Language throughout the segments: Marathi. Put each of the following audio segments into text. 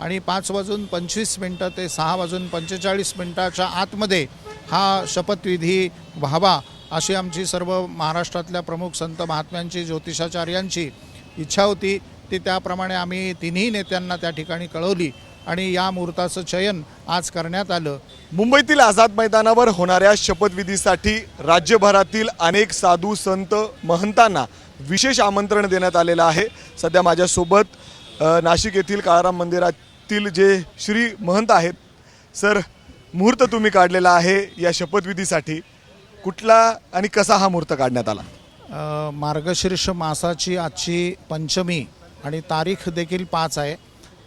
आणि पाच वाजून पंचवीस मिनटं ते सहा वाजून पंचेचाळीस मिनटाच्या आतमध्ये हा शपथविधी व्हावा अशी आमची सर्व महाराष्ट्रातल्या प्रमुख संत महात्म्यांची ज्योतिषाचार्यांची इच्छा होती. ती त्याप्रमाणे आम्ही तिन्ही नेत्यांना त्या ठिकाणी कळवली आणि या मुहूर्ताचं चयन आज करण्यात आलं. मुंबईतील आझाद मैदानावर होणाऱ्या शपथविधीसाठी राज्यभरातील अनेक साधू संत महंतांना विशेष आमंत्रण देण्यात आलेलं आहे. सध्या माझ्यासोबत नाशिक येथील काळाराम मंदिरात तील जे श्री महंत आहेत सर मुहूर्त तुम्ही काढलेला आहे या शपथविधीसाठी. कुठला आणि कसा हा मुहूर्त काढण्यात आला? मार्गशीर्ष मासाची आजची पंचमी आणि तारीख देखील पाच आहे.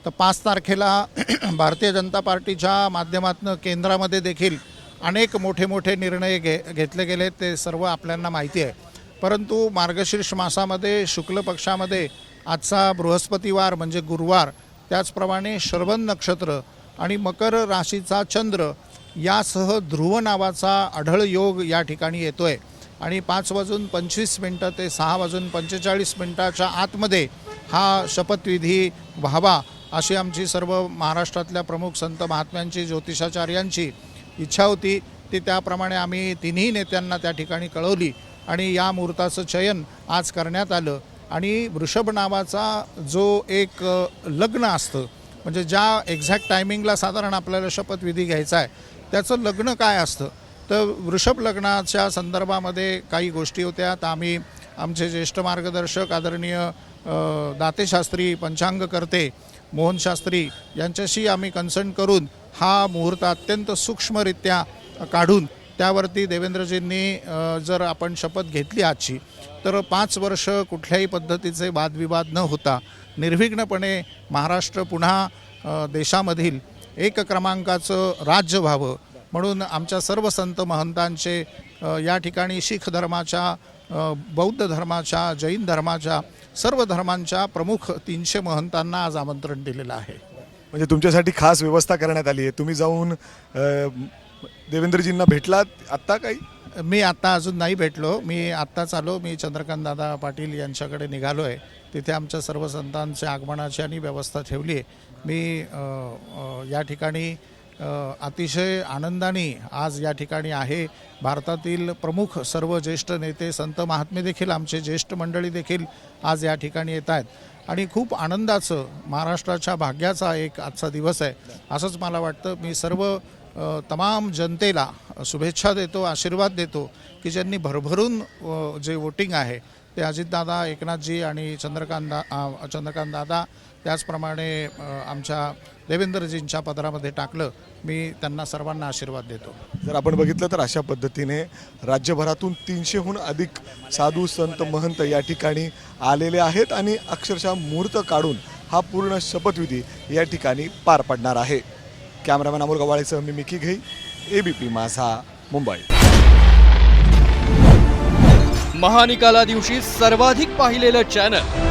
तर पाच तारखेला भारतीय जनता पार्टीच्या माध्यमातून केंद्रामध्ये देखील अनेक मोठे मोठे निर्णय घे घेतले गेले ते सर्व आपल्यांना माहिती आहे. परंतु मार्गशीर्ष मासामध्ये शुक्ल पक्षामध्ये आजचा बृहस्पतिवार म्हणजे गुरुवार त्याचप्रमाणे श्रवण नक्षत्र आणि मकर राशीचा चंद्र यासह ध्रुव नावाचा आढळ योग या ठिकाणी येतो आहे आणि पाच वाजून पंचवीस मिनटं ते सहा वाजून पंचेचाळीस मिनटाच्या आतमध्ये हा शपथविधी व्हावा अशी आमची सर्व महाराष्ट्रातल्या प्रमुख संत महात्म्यांची ज्योतिषाचार्यांची इच्छा होती. ती त्याप्रमाणे आम्ही तिन्ही नेत्यांना त्या ठिकाणी कळवली आणि या मुहूर्ताचं चयन आज करण्यात आलं. आणि वृषभ नावाचा जो एक लग्न असतं म्हणजे ज्या एक्झॅक्ट टायमिंगला साधारण आपल्याला शपथविधी घ्यायचा आहे त्याचं लग्न काय असतं? तर वृषभ लग्नाच्या संदर्भामध्ये काही गोष्टी होत्या. तर आम्ही आमचे ज्येष्ठ मार्गदर्शक आदरणीय दातेशास्त्री पंचांगकर्ते मोहन शास्त्री यांच्याशी आम्ही कन्सल्ट करून हा मुहूर्त अत्यंत सूक्ष्मरित्या काढून त्यावरती देवेंद्रजींनी जर आपण शपथ घेतली आजची तर पाच वर्ष कुठल्याही पद्धतीचे वादविवाद न होता निर्विघ्नपणे महाराष्ट्र पुन्हा देशामधील एक क्रमांकाचं राज्य व्हावं. म्हणून आमच्या सर्व संत महंतांचे या ठिकाणी शीख धर्माच्या बौद्ध धर्माच्या जैन धर्माच्या सर्व धर्मांच्या प्रमुख तीनशे महंतांना आज आमंत्रण दिलेलं आहे. म्हणजे तुमच्यासाठी खास व्यवस्था करण्यात आली आहे. तुम्ही जाऊन देवेंद्रजींना भेटलात? आत्ता काही? मी आत्ता अजून नाही भेटलो. मी आत्ताच आलो. मी चंद्रकांत दादा पाटील यांच्याकडे निघालो आहे तिथे आमच्या सर्व संतांच्या आगमनाची आणि व्यवस्था ठेवली आहे. मी अ, अ, या ठिकाणी अ, अतिशय आनंदाने आज या ठिकाणी आहे. भारतातील प्रमुख सर्व ज्येष्ठ नेते संत महात्मे देखील आमचे ज्येष्ठ मंडळी देखील आज या ठिकाणी येत आहेत. आणि खूप आनंदाचं महाराष्ट्राच्या भाग्याचा एक आजचा दिवस आहे. असंच मला वाटतं मी सर्व तमाम जनतेला शुभेच्छा देतो आशीर्वाद देतो की ज्यांनी भरभरून जे वोटिंग आहे ते अजितदादा एकनाथजी आणि चंद्रकांत दा चंद्रकांत दादा त्याचप्रमाणे आमच्या देवेंद्रजींच्या पदरामध्ये टाकलं मी त्यांना सर्वांना आशीर्वाद देतो. जर आपण बघितलं तर अशा पद्धतीने राज्यभरातून तीनशेहून अधिक साधू संत महंत या ठिकाणी आलेले आहेत आणि अक्षरशः मुहूर्त काढून हा पूर्ण शपथविधी या ठिकाणी पार पडणार आहे. कॅमेरामॅन अमोल गवाळेसह मी मिकी घेई पी माझा मुंबई. महानिकाला दिवशी सर्वाधिक पाहिलेलं चॅनल.